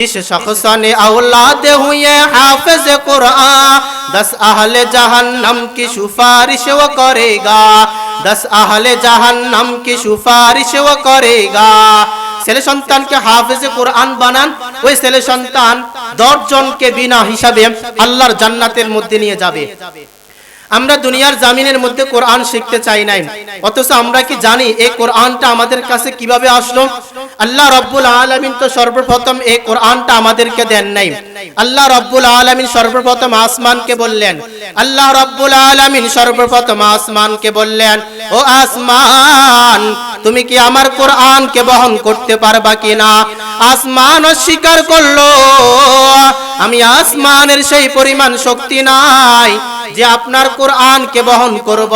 इस शख्स ने औलाद हुए हाफिज कुरान दस अहले जहन्नम की सिफारिश वो करेगा दस अहले जहन्नम की सिफारिश वो करेगा ছেলে সন্তানকে হাফেজে কোরআন বানান ওই ছেলে সন্তান দশ জনকে বিনা হিসাবে আল্লাহর জান্নাতের মধ্যে নিয়ে যাবে আমরা দুনিয়ার জামিনের মধ্যে কোরআন শিখতে চাই নাই। অথচ আমরা কি জানি এই কোরআনটা আমাদের কাছে কীভাবে আসলো? আল্লাহ রব্বুল আলমিন তো সর্বপ্রথম এই কোরআনটা আমাদেরকে দেন নাই। আল্লাহ রব্বুল আলমিন সর্বপ্রথম আসমানকে বললেন। আল্লাহ রব্বুল আলমিন সর্বপ্রথম আসমানকে বললেন, ও আসমান, তুমি কি আমার কোরআনকে বহন করতে পারবা কিনা? আসমান অস্বীকার করল, আমি আসমানের সেই পরিমাণ শক্তি নাই। যে আপনার কোরআনকে বহন করব,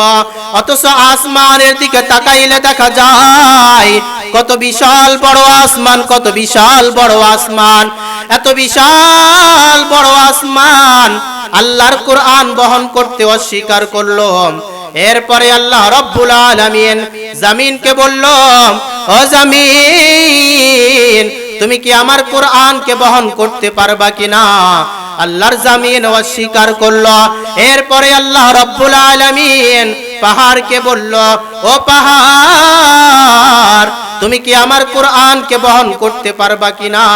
অথচ আসমানের দিকে তাকাইলে দেখা যায়, কত বিশাল বড় আসমান, কত বিশাল বড় আসমান, এত বিশাল বড় আসমান। আল্লাহর কোরআন বহন করতে অস্বীকার করল। এরপরে আল্লাহ রব্বুল আলামিন জামিনকে বলল, ও জামিন তুমি কি আমার কোরআনকে বহন করতে পারবা কিনা? আল্লাহর জামিন অস্বীকার করল। এরপরে আল্লাহ রব্বুল আলামিন পাহাড়কে বলল, ও পাহাড়, তুমি কি আমার কোরআনকে বহন করতে পারবা কিনা?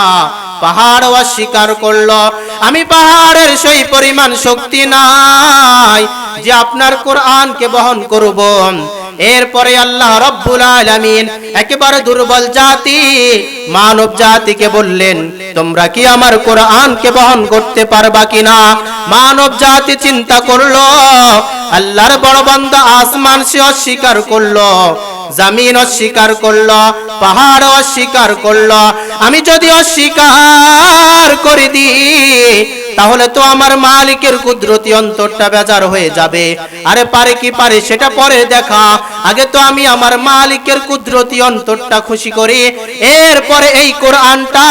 পাহাড় অস্বীকার করল, আমি পাহাড়ের সেই পরিমাণ শক্তি নাই যে আপনার কোরআনকে বহন করব। এরপরে আল্লাহ রব্বুল আলামিন একেবারে দুর্বল জাতি, মানব জাতিকে বললেন, তোমরা কি আমার কোরআনকে বহন করতে পারবা কিনা? মানব জাতি চিন্তা করল, আল্লাহর বড় বান্দা আসমান সে অস্বীকার করল জামিন অস্বীকার করল, পাহাড় অস্বীকার করল। আমি যদি অস্বীকার করে দিই তাহলে তো আমার মালিকের কুদরতি অন্তরটা বেজার হয়ে যাবে। আরে পারে কি পারে সেটা পরে দেখা। আগে তো আমি আমার মালিকের কুদরতি অন্তরটা খুশি করি। এরপরে এই কোরআনটা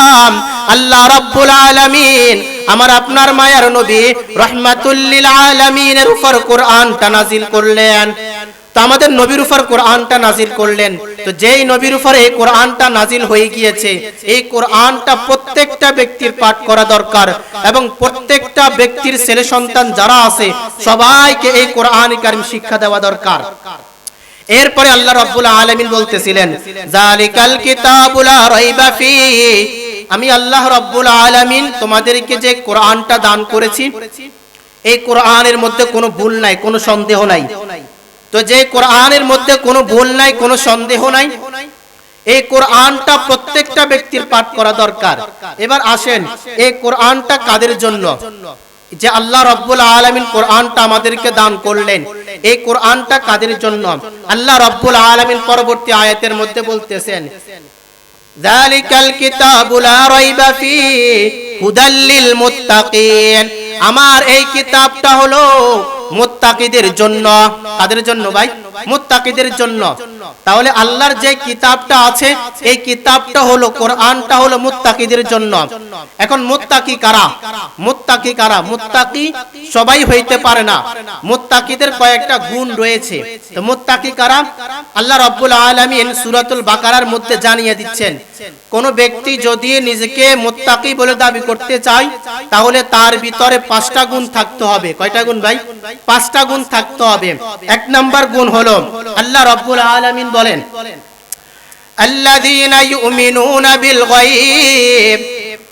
আল্লাহ রাব্বুল আলামিন, আমার আপনার মায়ার নবী রহমাতুল্লিল আলামিনের উপর কোরআনটা নাজিল করলেন। তো আমাদের নবীর উপর কোরআনটা নাজিল করলেন। তো যেই নবীর উপর এই কোরআনটা নাজিল হয়ে গিয়েছে, এই কোরআনটা প্রত্যেকটা ব্যক্তির পাঠ করা দরকার এবং প্রত্যেকটা ব্যক্তির ছেলে সন্তান যারা আছে, সবাইকে এই কোরআন কারিম শিক্ষা দেওয়া দরকার। এরপরে আল্লাহ রাব্বুল আলামিন বলতেছিলেন জালিকাল কিতাবুলা রাইবা ফি আমি আল্লাহ রাব্বুল আলামিন তোমাদেরকে যে কোরআনটা দান করেছি, এই কোরআনের মধ্যে কোনো ভুল নাই, কোনো সন্দেহ নাই। তো যে কোরআনের মধ্যে কোনো ভুল নাই, কোনো সন্দেহ নাই, এই কোরআনটা প্রত্যেকটা ব্যক্তির পাঠ করা দরকার। এবার আসেন, এই কোরআনটা কাদের জন্য? যে আল্লাহ রব্বুল আলমিন কোরআনটা আমাদেরকে দান করলেন, এই কোরআনটা কাদের জন্য? আল্লাহ রব্বুল আলমিন পরবর্তী আয়াতের মধ্যে বলতেছেন কিতাবু লা রাইবা ফীহি হুদাল লিল মুত্তাকিন। আমার এই কিতাবটা হলো মোত্তাকিদের জন্য। কাদের জন্য ভাই? মুত্তাকিদের জন্য। তাহলে আল্লাহর যে কিতাবটা আছে এই কিতাবটা হলো কোরআনটা হলো মুত্তাকিদের জন্য। এখন মুত্তাকি কারা? মুত্তাকি কারা? মুত্তাকি সবাই হইতে পারে না। মুত্তাকিদের কয়েকটা গুণ রয়েছে। তো মুত্তাকি কারা? আল্লাহ রাব্বুল আলামিন সূরাতুল বাকারার মধ্যে জানিয়ে দিচ্ছেন কোন ব্যক্তি যদি নিজেকে মুত্তাকি বলে দাবি করতে চায় তাহলে তার ভিতরে পাঁচটা গুণ থাকতে হবে। কয়টা গুণ ভাই? পাঁচটা গুণ থাকতে হবে। এক নাম্বার গুণ হলো আল্লাহ রাব্বুল আলামিন বলেন, আল্লাযীনা ইউমিনুনা বিল গায়ব।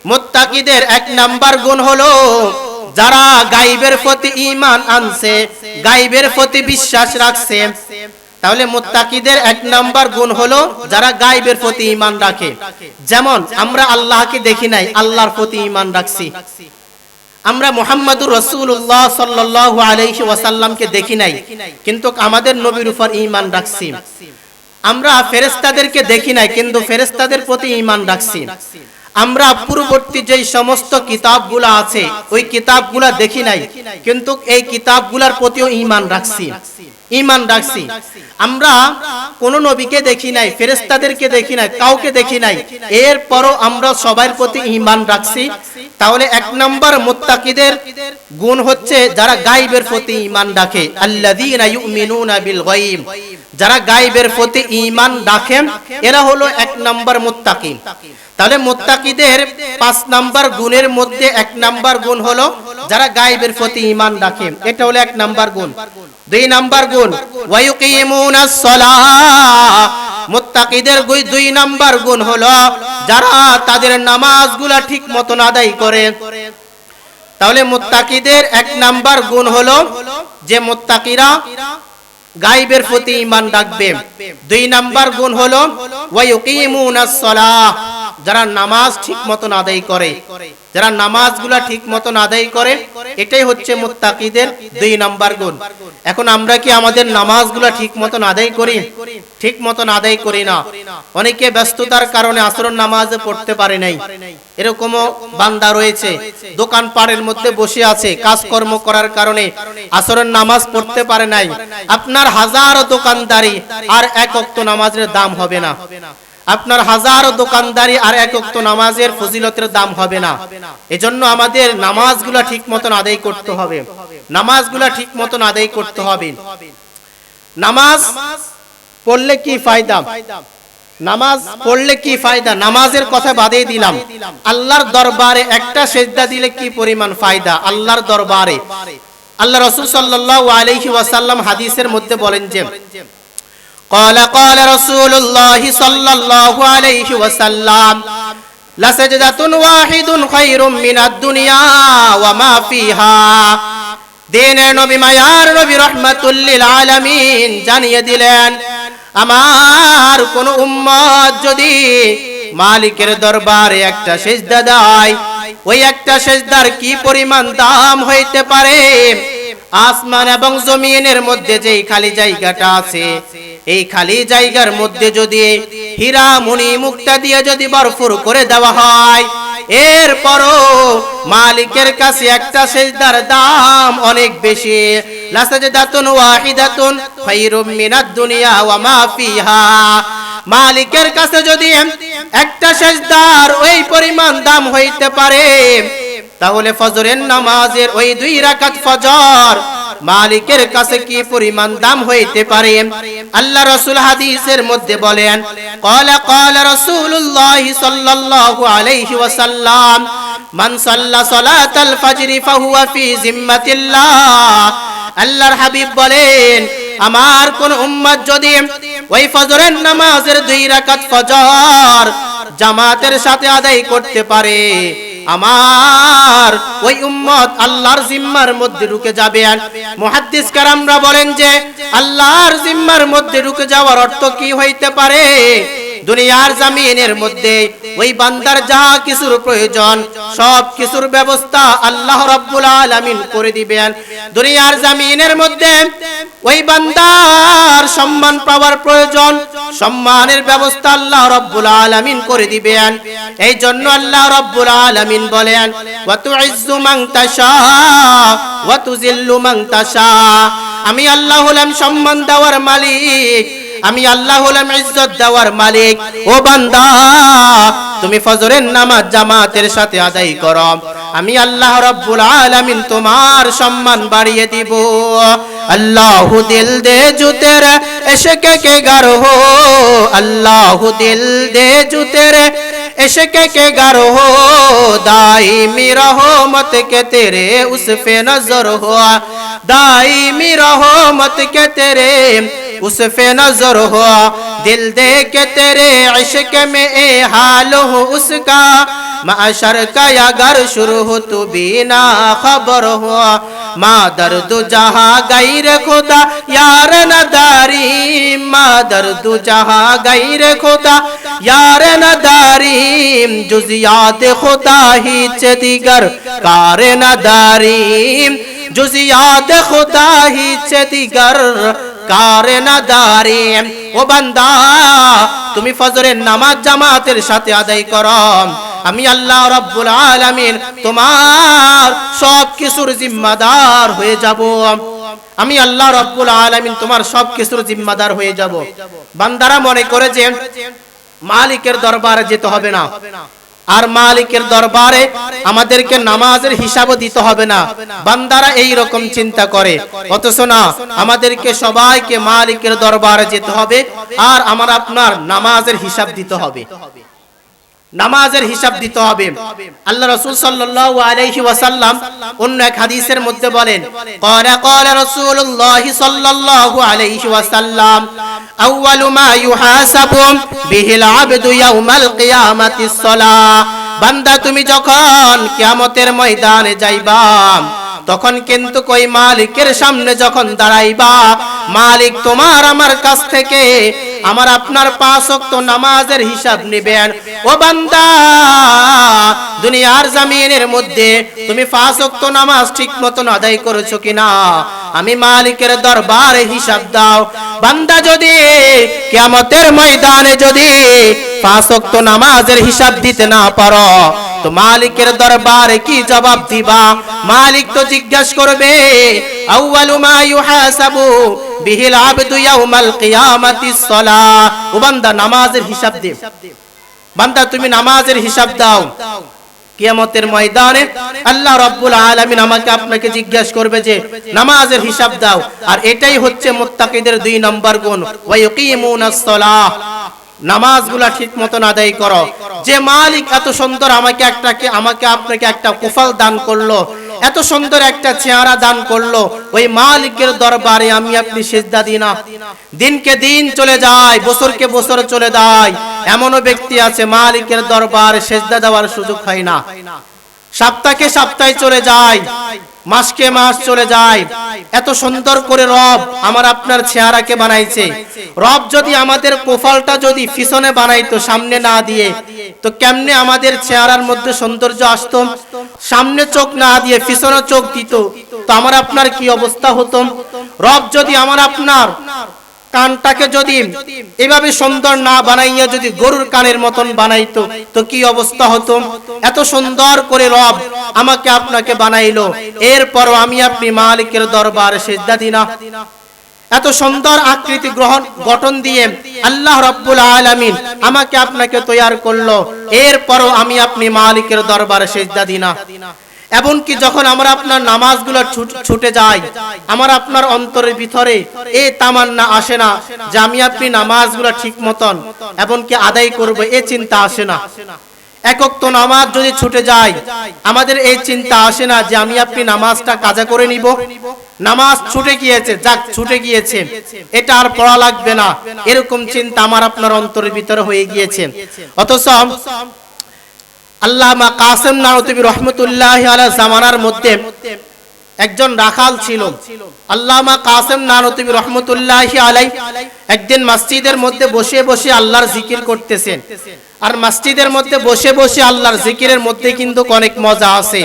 মুত্তাকিদের এক নাম্বার গুণ হলো, যারা গায়বের প্রতি ঈমান আনছে, গায়বের প্রতি বিশ্বাস রাখছে। তাহলে মুত্তাকিদের এক নাম্বার গুণ হলো, যারা গায়বের প্রতি ঈমান রাখে। যেমন, আমরা আল্লাহকে দেখি নাই, আল্লাহর প্রতি ঈমান রাখছি। আমরা মোহাম্মদুর রসুল্লাহ সাল্লাহ আলহি ওয়াসাল্লামকে দেখি নাই, কিন্তু আমাদের নবীর উপর ইমান রাখছি। আমরা ফেরেস্তাদেরকে দেখি নাই, কিন্তু ফেরেস্তাদের প্রতি ইমান রাখছি। আমরা পূর্ববর্তী যেই সমস্ত কিতাবগুলা আছে, ওই কিতাবগুলা দেখি নাই, কিন্তু এই কিতাবগুলার প্রতিও ইমান রাখছি। ইমান রাখছি। আমরা কোন নবীকে দেখি নাই ফেরেস্তাদেরকে দেখি নাই, কাউকে দেখি নাই। এরপরও আমরা সবার প্রতি ইমান রাখছি। তাহলে এক নম্বর মোত্তাকিদের গুণ হচ্ছে যারা গাইবের প্রতি ইমান রাখে। আল্লাযীনা যারা গাইবের প্রতি ইমান রাখেন, এরা হলো এক নম্বর মুত্তাকি। তাহলে মুত্তাকিদের পাঁচ নাম্বার গুণের মধ্যে এক নাম্বার গুণ হলো যারা গাইবের প্রতি ইমান রাখে। এটা হলো এক নাম্বার গুণ। দুই নাম্বার গুণ ওয়ায়ুকিমুনাস সালাহ মুত্তাকিদের দুই নাম্বার গুণ হলো যারা তাদের নামাজগুলা ঠিক মতন আদায় করে। তাহলে মুত্তাকিদের এক নাম্বার গুণ হলো যে মুত্তাকিরা গাইবের প্রতি ইমান রাখবে। দুই নাম্বার গুণ হলো ওয়ায়ুকিমুনাস সালাহ যারা নামাজ ঠিক মতন আদায় করে, যারা নামাজগুলা ঠিক মতন আদায় করে, এটাই হচ্ছে মুত্তাকিদের দুই নাম্বার গুণ। এখন আমরা কি আমাদের নামাজগুলা ঠিক মতন আদায় করি? ঠিক মতন আদায় করি না। অনেকে ব্যস্ততার কারণে আসর নামাজ পড়তে পারে নাই। এরকমও বান্দা রয়েছে। দোকান পাড়ের মধ্যে বসে আছে, কাজকর্ম করার কারণে আসরের নামাজ পড়তে পারে নাই। আপনার হাজারো দোকানদারি আর এক অক্ত নামাজের দাম হবে না। আপনার হাজারো দোকানদারি আর এক অক্ত নামাজের ফজিলতের দাম হবে না। এজন্য আমাদের নামাজগুলা ঠিক মতন আদায় করতে হবে। নামাজগুলা ঠিক মতন আদায় করতে হবে। নামাজ পড়লে কি ফায়দা? নামাজ পড়লে কি ফায়দা? নামাজের কথা বাদে দিলাম। আল্লাহর দরবারে একটা সেজদা দিলে কি পরিমাণ ফায়দা? আল্লাহর দরবারে। আল্লাহ রসুল সাল্লাল্লাহু আলাইহি ওয়াসাল্লাম হাদিসের মধ্যে বলেন যে قال قال رسول الله صلى الله عليه وسلم لسجدة واحد خير من الدنيا وما فيها দিনের নবী মায়ার নবী রহমাতুল্লিল আলামিন জানিয়ে দিলেন আমার কোন উম্মত যদি মালিকের দরবারে একটা সেজদা দেয় ওই একটা সেজদার কি পরিমাণ দাম হইতে পারে আসমান এবং জমিনের মধ্যে যেই খালি জায়গাটা আছে, এই খালি জায়গার মধ্যে যদি হীরা মণি মুক্তা দিয়ে যদি বরফুর করে দেওয়া হয়, এরপরও মালিকের কাছে একটা সেজদার দাম অনেক বেশি। লাসাজদাতুন ওয়াহিদাতুন খায়রুম মিনাদ দুনিয়া ওয়া মা ফিহা। মালিকের কাছে যদি একটা সেজদার ওই পরিমাণ দাম হইতে পারে তাহলে ফজরের নামাজের ওই দুই রাকাত ফজর মালিকের কাছে কি পরিমাণ দাম হইতে পারে? আল্লাহ রাসূল হাদিসের মধ্যে বলেন ক্বালা ক্বালা রাসূলুল্লাহ সাল্লাল্লাহু আলাইহি ওয়াসাল্লাম, মান সাল্লা সালাতাল ফজরি ফাহুয়া ফি জিম্মাতিল্লাহ। আল্লাহর হাবিব বলেন, আমার কোন উম্মত যদি ওই ফজরের নামাজের দুই রাকাত ফজর জামাতের সাথে আদায় করতে পারে আমার ওই উম্মত আল্লাহর জিম্মার মধ্যে ঢুকে আর মুহাদ্দিস কারামরা বলেন যে আল্লাহর জিম্মার মধ্যে ঢুকে যাওয়ার অর্থ কি হইতে পারে? দুনিয়ার জামিনের মধ্যে ওই বান্দার যা কিছুর প্রয়োজন, সব কিছুর ব্যবস্থা আল্লাহ রাব্বুল আলামিন করে দিবেন। দুনিয়ার জামিনের মধ্যে ওই বান্দার সম্মান পাওয়ার প্রয়োজন, সম্মানের ব্যবস্থা আল্লাহ রাব্বুল আলামিন করে দিবেন। এই জন্য আল্লাহ রাব্বুল আলামিন বলেন ওয়া তুইজ্জু মান তাশা ওয়া তুজিল্লু মান তাশা। আমি আল্লাহ হলাম সম্মান দেওয়ার মালিক আমি আল্লাহ হলাম ইজ্জত দেওয়ার মালিক ও বান্দা তুমি ফজরের নামাজ জামাতের সাথে আদায় করো আমি আল্লাহ রব্বুল আলামিন তোমার সম্মান বাড়িয়ে দিব আল্লাহ দিল দে জুতের এসকে কে গার হো আল্লাহ দিল দে জুতের इश्क के गर हो दाईमी रहमत के तेरे उस पे नजर हो दाईमी रहमत के तेरे اس پہ نظر ہو دل دے کے تیرے عشق میں اے حال ہو اس کا۔ معاشر کا یا گر شروع ہو تو بینا خبر ہو ماں درد جہاں غیر خدا، یار نداری۔ ماں درد جہاں غیر خدا، یار نداری۔ جزیات خدا ہی چھ دیگر کار نداری۔ جزیات خدا ہی چھ دیگر কারে না দারে ও বান্দা, তুমি ফজরের নামাজ জামাতের সাথে আদায় করো। আমি আল্লাহ রাব্বুল আলামিন তোমার সব কিছুর জিম্মাদার হয়ে যাব। আমি আল্লাহ রব্বুল আলামিন তোমার সব কিছুর জিম্মাদার হয়ে যাব। বান্দারা মনে করে যে মালিকের দরবারে যেতে হবে না। আর মালিকের দরবারে আমাদেরকে নামাজের হিসাবও দিতে হবে না। বান্দারা এই রকম চিন্তা করে। অথচ না, আমাদেরকে সবাইকে মালিকের দরবারে যেতে হবে আর আমার আপনার নামাজের হিসাব দিতে হবে। নামাজের হিসাব দিতে হবে। আল্লাহ রাসূল সাল্লাল্লাহু আলাইহি অন্য এক হাদিসের মধ্যে বলেন বান্দা, তুমি যখন কিয়ামতের ময়দানে যাইবা, তখন কিন্তু কই মালিকের সামনে যখন দাঁড়াইবা, মালিক তোমার আমার কাছ থেকে আমার আপনার পাঁচ অক্ত নামাজের হিসাব নেবেন। ও বান্দা, দুনিয়ার জামিনের মধ্যে তুমি পাঁচ অক্ত নামাজ ঠিক মতন আদায় করেছ কিনা? আমি মালিকের দরবারে হিসাব দাও। বান্দা, যদি কিয়ামতের ময়দানে যদি পাঁচ নামাজের হিসাব দিতে না পারো। তো মালিকের দরবারে কি জবাব দিবা? মালিক তো জিজ্ঞাসা করবে নামাজের হিসাব দে। বান্দা, তুমি নামাজের হিসাব দাও। কিয়ামতের ময়দানে আল্লাহ রাব্বুল আলামিন আমাকে আপনাকে জিজ্ঞাসা করবে যে, নামাজের হিসাব দাও। আর এটাই হচ্ছে মুত্তাকিদের দুই নম্বর গুণ। ওয়া সালাহ নামাজগুলা ঠিক মতন আদায় করো। যে মালিক এত সুন্দর আমাকে একটা আমাকে আপনাকে একটা কুফল দান করল, এত সুন্দর একটা চেহারা দান করল, ওই মালিকের দরবারে আমি আপনি সেজদা দিই না। দিনকে দিন চলে যায়, বছরকে বছর চলে যায়। এমনও ব্যক্তি আছে, মালিকের দরবারে সেজদা দেওয়ার সুযোগ হয় না। সপ্তাহে সপ্তাহে চলে যায়। মাসকে মাস চলে যায়। এত সুন্দর করে রব আমার আপনার চেহারাকে বানাইছে। রব যদি আমাদের কোফালটা যদি পিছনে বানাইতো, সামনে না দিয়ে, তো কেমনে আমাদের চেহারার মধ্যে সৌন্দর্য আসতো? সামনে চোখ না দিয়ে পিছনে চোখ দিত, তো আমার আপনার কি অবস্থা হতো? রব যদি আমার আপনার কানটাকে যদি এভাবে সুন্দর না বানাইয়া যদি গরুর কানের মতন বানাইতো, তো কি অবস্থা হতো? এত সুন্দর করে রব আমাকে আপনাকে বানাইলো। এরপরও আমি আপনি মালিকের দরবারে সেজদা দিনা এত সুন্দর আকৃতি গ্রহণ, গঠন দিয়ে আল্লাহ রব্বুল আলামিন আমাকে আপনাকে তৈয়ার করল। এরপরও আমি আপনি মালিকের দরবারে সেজদা দিনা এমনকি যখন আমরা আপনার নামাজগুলো ছুটে যাই, আমার আপনার অন্তরের ভিতরে এ তামান্না আসে না যে আমি আপনি নামাজগুলো ঠিক মতন এমনকি আদায় করব, এ চিন্তা আসে না। একক তো নামাজ যদি ছুটে যায় আমাদের এই চিন্তা আসে না যে আমি আপনি নামাজটা কাজা করে নিব। নামাজ ছুটে গিয়েছে, যাক, ছুটে গিয়েছে। এটা আর পড়া লাগবে না। এরকম চিন্তা আমার আপনার অন্তরের ভিতরে হয়ে গিয়েছে। অথচ আল্লামা কাসেম নারতবি রহমতুল্লাহ আলা জামানার মধ্যে একজন রাখাল ছিল। আল্লামা কাসেম নানতবি রহমতুল্লাহ আলাই একদিন মসজিদের মধ্যে বসে বসে আল্লাহর জিকির করতেছেন আর মসজিদের মধ্যে বসে বসে আল্লাহর জিকিরের মধ্যে কিন্তু অনেক মজা আছে।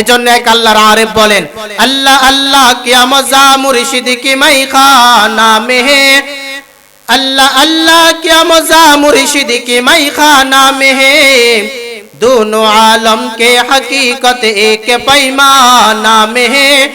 এজন্য এক আল্লাহর আরেফ বলেন, আল্লাহ আল্লাহ কে মজা মুর্শিদ কি মাই খানা মেহে আল্লাহ আল্লাহ কে মজা মুর্শিদ কি মাই খা নামে दोनों आलम के हकीकत एक पैमाना में है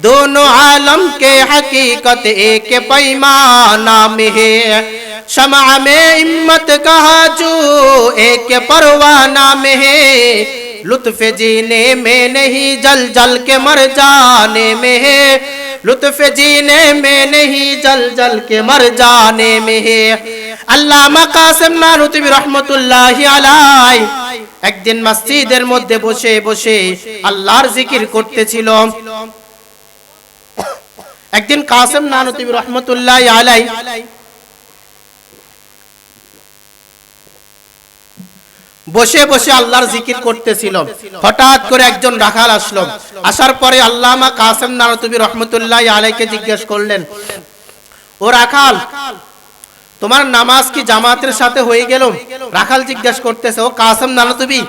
दोनों आलम के हकीकत एक पैमाना में है शमा में इम्मत कहा जो एक परवाना में है लुत्फ जीने में नहीं जल जल के मर जाने में है लुत्फ जीने में नहीं जल जल के मर जाने में है अल्लाह कासिम नानुतबी रहमतुल्लाह अलैहि একদিন মসজিদের মধ্যে বসে বসে আল্লাহর জিকির করতেছিল একদিন কাসেম নানুতুবি রহমতুল্লাহি আলাই বসে বসে আল্লাহর জিকির করতেছিল হঠাৎ করে একজন রাখাল আসলো। আসার পরে আল্লামা কাসেম নানতুবি রহমতুল্লাহ আলাইকে জিজ্ঞেস করলেন, ও রাখাল তোমার নামাজ কি জামাতের সাথে হয়ে গেল? রাখাল জিজ্ঞেস করতেছে, ও কাসেম নানতুবি,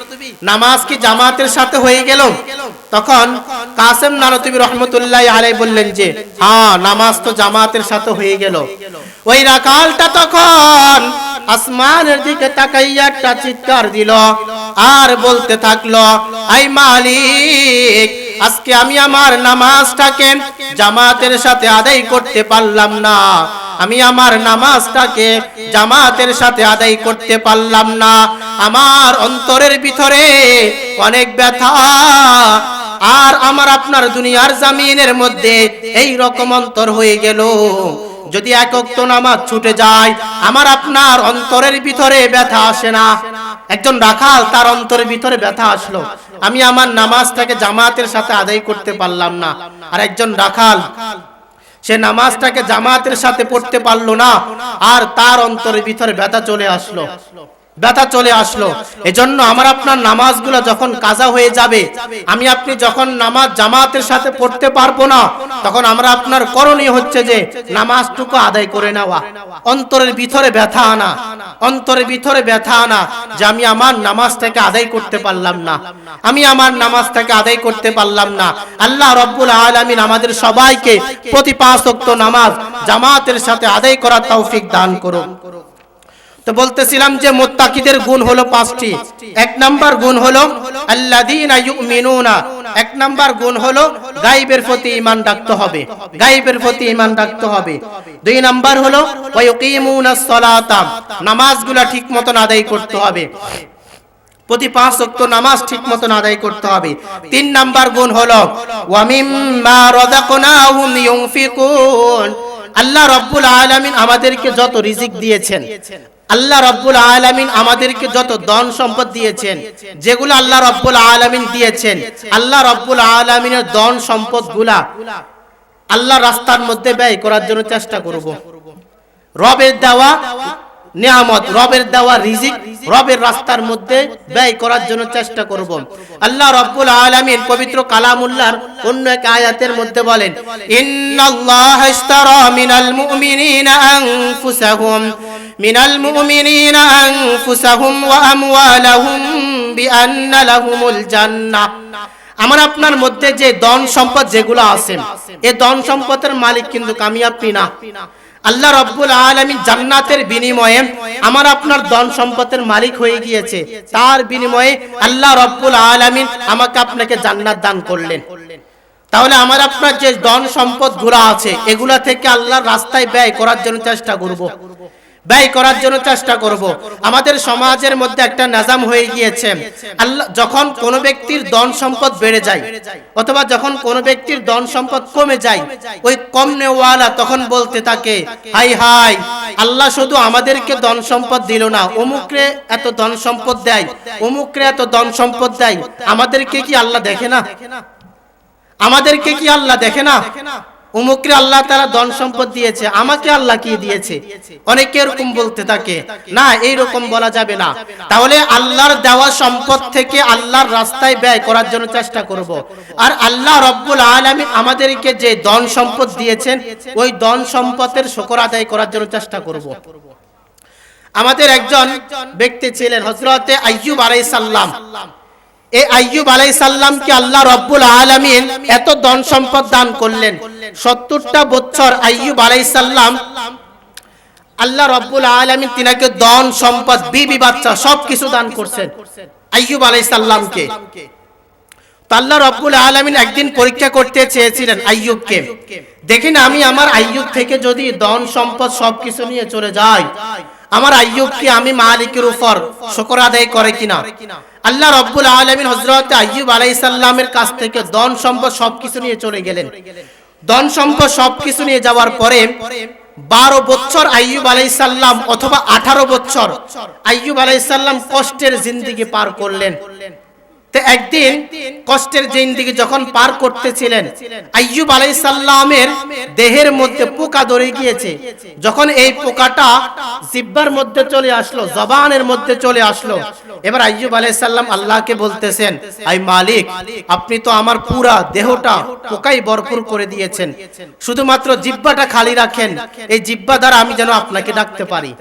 নামাজ কি জামাতের সাথে হয়ে গেল? তখন কাসেম নানতুবি রহমতুল্লাহ আলাই বললেন যে হ্যাঁ নামাজ তো জামাতের সাথে হয়ে গেল। ওই রাখালটা তখন আসমানের দিকে তাকাইয়া একটা চিৎকার দিল আর বলতে থাকল, আই মালিক, আজকে আমি আমার নামাজটাকে জামাতের সাথে আদায় করতে পারলাম না। আমি আমার নামাজটাকে জামাতের সাথে আদায় করতে পারলাম না। আমার অন্তরের ভিতরে অনেক ব্যথা। আর আমার আপনার দুনিয়ার জামিনের মধ্যে এই রকম অন্তর হয়ে গেল। যদি একক্ত নামাজ ছুটে যায়, আমার আপনার অন্তরের ভিতরে ব্যথা আসে না। একজন রাখাল, তার অন্তরের ভিতরে ব্যথা আসলো। আমি আমার নামাজটাকে জামাতের সাথে আদায় করতে পারলাম না। আর একজন রাখাল সে নামাজটাকে জামাতের সাথে পড়তে পারল না। আর তার অন্তরের ভিতরে ব্যথা চলে আসলো। ব্যথা চলে আসলো। এজন্য আমার আপনার নামাজগুলো যখন কাজা হয়ে যাবে, আমি আপনি যখন নামাজ জামাতের সাথে পড়তে পারব না, তখন আমরা আপনার করণীয় হচ্ছে যে নামাজটুকু আদায় করে নেওয়া। অন্তরের ভিতরে ব্যথা আনা, অন্তরের ভিতরে ব্যথা আনা যে আমি আমার নামাজটাকে আদায় করতে পারলাম না। আমি আমার নামাজটাকে আদায় করতে পারলাম না। আল্লাহ রব্বুল আলামিন আমাদের সবাইকে প্রতি পাঁচ নামাজ, জামাতের সাথে আদায় করার তৌফিক দান করুন তো বলতেছিলাম যে মোত্তাকিদের গুণ হলো পাঁচটি। এক নাম্বার গুণ হলো ইউমিনুনা। এক নাম্বার গুণ হলো গায়বের প্রতি ইমান রাখতে হবে। গায়বের প্রতি ইমান রাখতে হবে। দুই নাম্বার হলো ইউকিমুনাস ঠিক মতন আদায় করতে হবে। প্রতি পাঁচ ওয়াক্ত নামাজ ঠিক মতন আদায় করতে হবে। তিন নাম্বার গুণ হলো আল্লাহ রব্বুল আলামিন আমাদেরকে যত রিজিক দিয়েছেন, আল্লাহ রব্বুল আলামিন আমাদেরকে যত দন সম্পদ দিয়েছেন, যেগুলো আল্লাহ রব্বুল আলামিন দিয়েছেন, আল্লাহ রব্বুল আলামিনের ধন সম্পদগুলা আল্লাহ রাস্তার মধ্যে ব্যয় করার জন্য চেষ্টা করব। রবের দেওয়া নিয়ামত, রবের দেওয়া রিজিক, রবের রাস্তার মধ্যে ব্যয় করার জন্য চেষ্টা করব। আল্লাহ রব্বুল আলামিন পবিত্র কালামুল্লাহর অন্য এক আয়াতের মধ্যে বলেন, ইন্নাল্লাহ ইশতারা মিনাল মুমিনিনা আনফুসাহুম, মিনাল মুমিনিনা আনফুসাহুম ওয়া আমওয়ালাহুম বিআন্না লাহুমুল জান্নাহ। আমার আপনার মধ্যে যে ধন সম্পদ যেগুলো আছে এই ধন সম্পদের মালিক কিন্তু আমি আপনি না। আল্লাহ রব্বুল আলমী জান্নাতের বিনিময়ে আমার আপনার ধন সম্পদের মালিক হয়ে গিয়েছে। তার বিনিময়ে আল্লাহ রব্বুল আলমিন আমাকে আপনাকে জান্নাত দান করলেন। তাহলে আমার আপনার যে ধন সম্পদগুলা আছে, এগুলা থেকে আল্লাহর রাস্তায় ব্যয় করার জন্য চেষ্টা করব। ব্যয় করার জন্য চেষ্টা করব। আমাদের সমাজের মধ্যে একটা নাজাম হয়ে গিয়েছে। আল্লাহ, যখন কোন ব্যক্তির ধন সম্পদ বেড়ে যায়, অথবা যখন কোন ব্যক্তির ধন সম্পদ কমে যায়, ওই কম নেওয়ালা তখন বলতে থাকে, হাই হাই, আল্লাহ শুধু আমাদেরকে ধন সম্পদ দিল না, অমুকরে এত ধন সম্পদ দেয়, অমুকরে এত ধন সম্পদ দেয়, আমাদেরকে কি আল্লাহ দেখে না? আমাদেরকে কি আল্লাহ দেখে না? উমুকরে আল্লাহ তারা ধন সম্পদ দিয়েছে, আমাকে আল্লাহ কি দিয়েছে? অনেকে এরকম বলতে থাকে, না এই রকম বলা যাবে না। তাহলে আল্লাহর দেওয়া সম্পদ থেকে আল্লাহর রাস্তায় ব্যয় করার জন্য চেষ্টা করব। আর আল্লাহ রব্বুল আলামিন আমাদেরকে যে ধন সম্পদ দিয়েছেন, ওই ধন সম্পদের শকর আদায় করার জন্য চেষ্টা করব। আমাদের একজন ব্যক্তি ছিলেন হজরতে আইয়ুব আলাইহিস সালাম। এই আইয়ুব আলাই সাল্লামকে আল্লাহ রব্বুল আলামিন এত ধন সম্পদ দান করলেন। সত্তরটা বছর আইয়ুব আলাই সাল্লাম আল্লাহ রব্বুল আলামিন তিনাকে ধন সম্পদ বিবি বাচ্চা সবকিছু দান করছেন আইয়ুব আলাই সাল্লামকে তো আল্লাহ রব্বুল আলামিন একদিন পরীক্ষা করতে চেয়েছিলেন আইয়ুবকে। দেখেন আমি আমার আইয়ুব থেকে যদি ধন সম্পদ সবকিছু নিয়ে চলে যাই আমার আইয়ুবকে আমি মালিকের উপর শুকর আদায় করে কিনা? আল্লাহ রব্বুল আলমিন হজরত আইয়ুব আলাইসাল্লামের কাছ থেকে দন সম্পদ সবকিছু নিয়ে চলে গেলেন। ধন সম্পদ সবকিছু নিয়ে যাওয়ার পরে বারো বছর আইয়ুব আলাইসাল্লাম অথবা আঠারো বছর আইয়ুব আলাইসাল্লাম কষ্টের জিন্দিগি পার করলেন। তো একদিন কষ্টের জিন্দিগি যখন পার করতেছিলেন আইয়ুব আলাইসাল্লামের দেহের মধ্যে পোকা ধরে গিয়েছে। যখন এই পোকাটা জিব্বার মধ্যে চলে আসলো জবানের মধ্যে চলে আসলো। এবার আইয়ুব আলাইসাল্লাম আল্লাহকে বলতেছেন আই মালিক আপনি তো আমার পুরা দেহটা পোকাই ভরপুর করে দিয়েছেন। শুধুমাত্র জিব্বাটা খালি রাখেন এই জিব্বা দ্বারা আমি যেন আপনাকে ডাকতে পারি।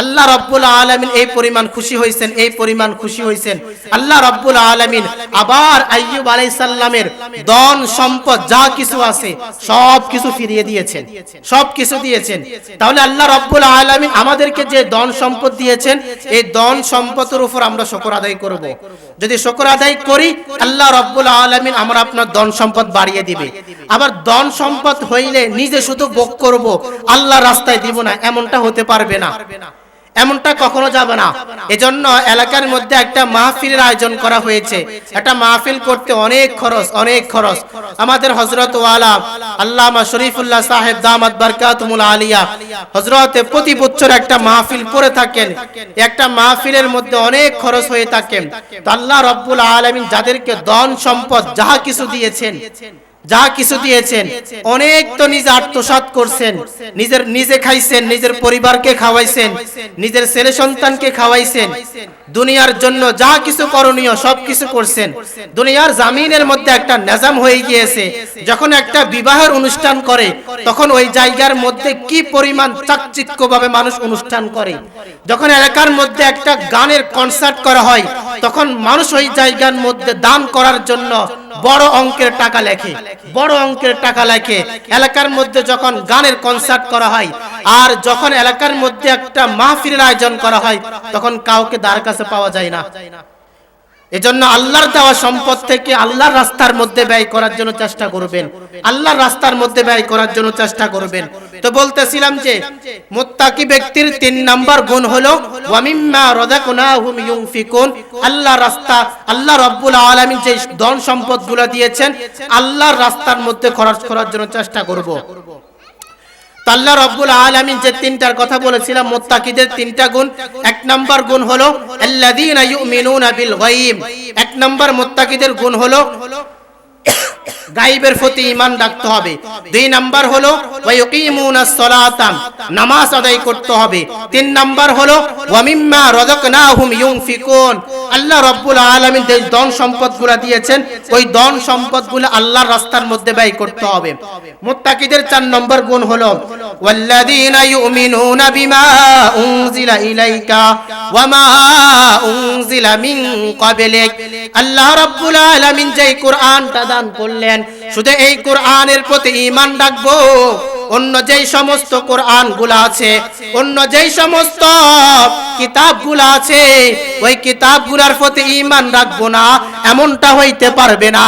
আল্লাহ রব্বুল আলমিন এই পরিমাণ খুশি হয়েছেন এই পরিমাণ খুশি হয়েছেন। আল্লাহ রব্বুল আলমিন আলামিন, আবার আইয়ুব আলাইহিস সালামের ধন, সম্পদ, যা কিছু আছে সব কিছু ফিরিয়ে দিয়েছেন সব কিছু দিয়েছেন। তাহলে আল্লাহ রব্বুল আলামিন আমাদেরকে যে ধন, সম্পদ দিয়েছেন, এই ধন, সম্পদের উপর আমরা শুকর আদায় করব। যদি শুকর আদায় করি, আল্লাহ রব্বুল আলামিন আমরা আপনার ধন, সম্পদ বাড়িয়ে দিবে। আবার ধন, সম্পদ হইলে নিজে শুধু ভোগ করব আল্লাহ রাস্তায় দিব না, এমনটা হতে পারবে না। এমনটা কখনো যাবে না। এজন্য এলাকার মধ্যে একটা মাহফিলের আয়োজন করা হয়েছে। একটা মাহফিল করতে অনেক খরচ অনেক খরচ। আমাদের হজরত ওয়ালা আল্লামা শরীফুল্লাহ সাহেব দামাত বারকাতুমুল আলিয়া হজরতে প্রতি বছর একটা মাহফিল করে থাকেন। একটা মাহফিলের মধ্যে অনেক খরচ হয়ে থাকেন তো আল্লাহ রব্বুল আলামিন যাদেরকে ধন সম্পদ যাহা কিছু দিয়েছেন যা কিছু দিয়েছেন অনেক তো নিজে আত্মসাৎ করছেন নিজের নিজে খাইছেন নিজের পরিবারকে খাওয়াইছেন নিজের ছেলে সন্তানকে খাওয়াইছেন দুনিয়ার জন্য যা কিছু করণীয় সব কিছু করছেন দুনিয়ার জামিনের মধ্যে একটা নেজাম হয়ে গিয়েছে যখন একটা বিবাহের অনুষ্ঠান করে তখন ওই জায়গার মধ্যে কি পরিমাণ চাকচিক্যভাবে মানুষ অনুষ্ঠান করে যখন এলাকার মধ্যে একটা গানের কনসার্ট করা হয় তখন মানুষ ওই জায়গার মধ্যে দান করার জন্য বড় অঙ্কের টাকা লেখে, বড় অঙ্কের টাকা লেখে। এলাকার মধ্যে যখন গানের কনসার্ট করা হয়, আর যখন এলাকার মধ্যে একটা মাহফিলের আয়োজন করা হয়, তখন কাউকে দ্বার কাছে পাওয়া যায় না। এজন্য আল্লাহর দেওয়া সম্পদ থেকে আল্লাহর রাস্তার মধ্যে ব্যয় করার জন্য চেষ্টা করবেন। আল্লাহর রাস্তার মধ্যে ব্যয় করার জন্য চেষ্টা করবেন। তো বলতেছিলাম যে, মুত্তাকি ব্যক্তির তিন নাম্বার গুণ হলো ওয়ামিম্মা রাযাকনাহুম ইউনফিকুন। আল্লাহ রাস্তা, আল্লাহ রাব্বুল আলামিন যে ধন সম্পদগুলো দিয়েছেন, আল্লাহর রাস্তার মধ্যে খরচ করার জন্য চেষ্টা করব। তো আল্লাহ রব্বুল আলামিন যে তিনটার কথা বলেছিলাম, মোত্তাকিদের তিনটা গুণ। এক নম্বর গুণ হলো, আল্লাযীনা ইউমিনুনা বিল গায়ব। এক নম্বর মোত্তাকিদের গুণ হলো গাইবের প্রতি ঈমান রাখতে হবে। দুই নাম্বার হলো নামাজ আদায় করতে হবে। তিন নাম্বার হলো ইউনফিকুন। আল্লাহ রাব্বুল আলামিন যে ধন সম্পদগুলো দিয়েছেন, ওই ধন সম্পদগুলো আল্লাহর রাস্তার মধ্যে ব্যয় করতে হবে। মুত্তাকিদের চার নম্বর গুণ হলো, ওয়াল্লাযীনা ইউমিনুনা বিমা ইলাইকা ওয়া মা মিন ক্বাবলিক। আল্লাহ রাব্বুল আলামিন যে কোরআনটা দান করলেন শুধু এই কোরআনের প্রতি ইমান রাখব? অন্য যেই সমস্ত কোরআনগুলা আছে, অন্য যেই সমস্ত কিতাবগুলো আছে, ওই কিতাবগুলোর প্রতি ঈমান রাখব না, এমনটা হইতে পারবে না।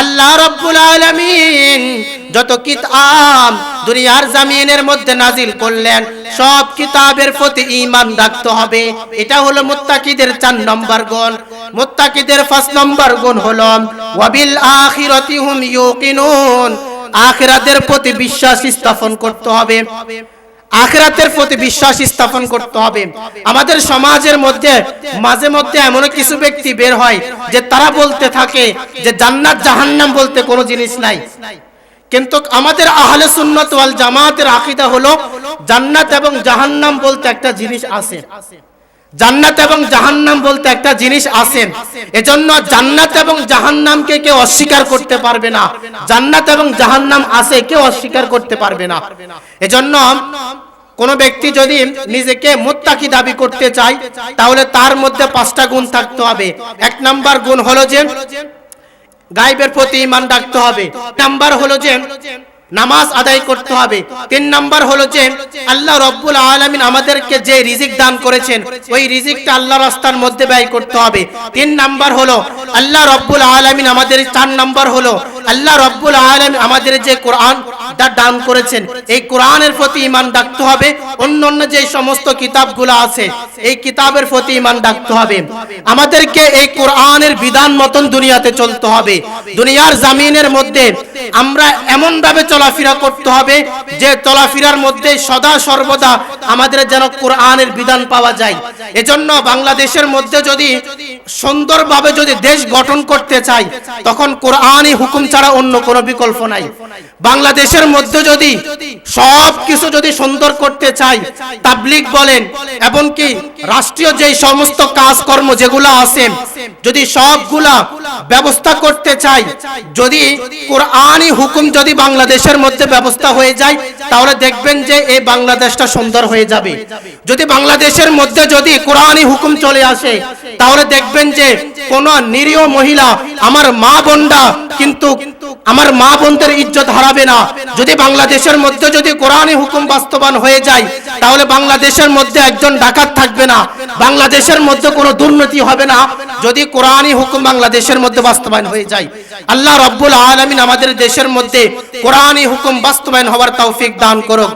আল্লাহ রাব্বুল আলামিন যত কিতাব দুনিয়ার জামিনের মধ্যে নাজিল করলেন, সব কিতাবের প্রতি ঈমান রাখতে হবে। এটা হলো মুত্তাকিদের চার নম্বর গুণ। মুত্তাকিদের পাঁচ নম্বর গুণ হলো, ওয়াবিল আখিরাতি হুম ইউকিনুন আখিরাতের প্রতি বিশ্বাস স্থাপন করতে হবে। আখরাতের প্রতি বিশ্বাস স্থাপন করতে হবে। আমাদের সমাজের মধ্যে, মাঝে মধ্যে এমন কিছু ব্যক্তি বের হয় যে তারা বলতে থাকে যে জান্নাত জাহান্নাম বলতে কোনো জিনিস নাই। কিন্তু আমাদের আহলে সুন্নাত ওয়াল জামাতের আকীদা হলো জান্নাত এবং জাহান্নাম বলতে একটা জিনিস আছে। জান্নাত এবং জাহান্নাম বলতে একটা জিনিস আছে। এজন্য জান্নাত এবং জাহান্নামকে কেউ অস্বীকার করতে পারবে না। জান্নাত এবং জাহান্নাম আছে, কেউ অস্বীকার করতে পারবে না। এজন্য কোন ব্যক্তি যদি নিজেকে মুত্তাকি দাবি করতে চায়, তাহলে তার মধ্যে পাঁচটা গুণ থাকতে হবে। এক নাম্বার গুণ হলো যে গাইবের প্রতি ইমান রাখতে হবে। নাম্বার হলো যে নামাজ আদায় করতে হবে। তিন নাম্বার হলো যে, আল্লাহ রব্বুল আলমিন আমাদেরকে যে রিজিক দান করেছেন, ওই রিজিকটা আল্লাহ রাস্তার মধ্যে ব্যয় করতে হবে। তিন নাম্বার হলো, আল্লাহ রব্বুল আলমিন আমাদের চার নাম্বার হলো আল্লাহ রব্বুল আলামিন আমাদের যে কোরআন দান করেছেন, এই কোরআনের প্রতি ইমান রাখতে হবে অন্য অন্য যে সমস্ত কিতাবগুলো আছে, এই কিতাবের প্রতি ইমান রাখতে হবে। আমাদেরকে এই কোরআনের বিধান মতন দুনিয়াতে চলতে হবে। দুনিয়ার জামিনের মধ্যে আমরা এমন ভাবে চলাফেরা করতে হবে যে চলাফেরার মধ্যে সদা সর্বদা আমাদের যেন কোরআনের বিধান পাওয়া যায়। এজন্য বাংলাদেশের মধ্যে যদি সুন্দরভাবে যদি দেশ গঠন করতে চাই, তখন কোরআনই হুকুম ছাড়া অন্য কোনো বিকল্প নাই। বাংলাদেশের মধ্যে যদি সব কিছু যদি সুন্দর করতে চাই তাবলিক বলেন এবং কি রাষ্ট্রীয় যে সমস্ত কাজকর্ম যেগুলো আছে, যদি সবগুলা ব্যবস্থা করতে চাই, যদি কোরআনই হুকুম যদি বাংলাদেশের মধ্যে ব্যবস্থা হয়ে যায় তাহলে দেখবেন যে এই বাংলাদেশটা সুন্দর হয়ে যাবে। যদি বাংলাদেশের মধ্যে যদি কোরআনই হুকুম চলে আসে, তাহলে দেখবেন যে কোন নিরীহ মহিলা আমার মা বোনরা কিন্তু আমার মা বোনদের ইজ্জত হারাবে না। যদি বাংলাদেশের মধ্যে যদি কোরআনই হুকুম বাস্তবায়ন হয়ে যায়, তাহলে বাংলাদেশের মধ্যে একজন ডাকাত থাকবে না। বাংলাদেশের মধ্যে কোনো দুর্নীতি হবে না। যদি কোরআনই হুকুম বাংলাদেশের মধ্যে বাস্তবায়ন হয়ে যায় আল্লাহ রব্বুল আলমিন আমাদের দেশের মধ্যে কোরআনই হুকুম বাস্তবায়ন হওয়ার তৌফিক দান করুক।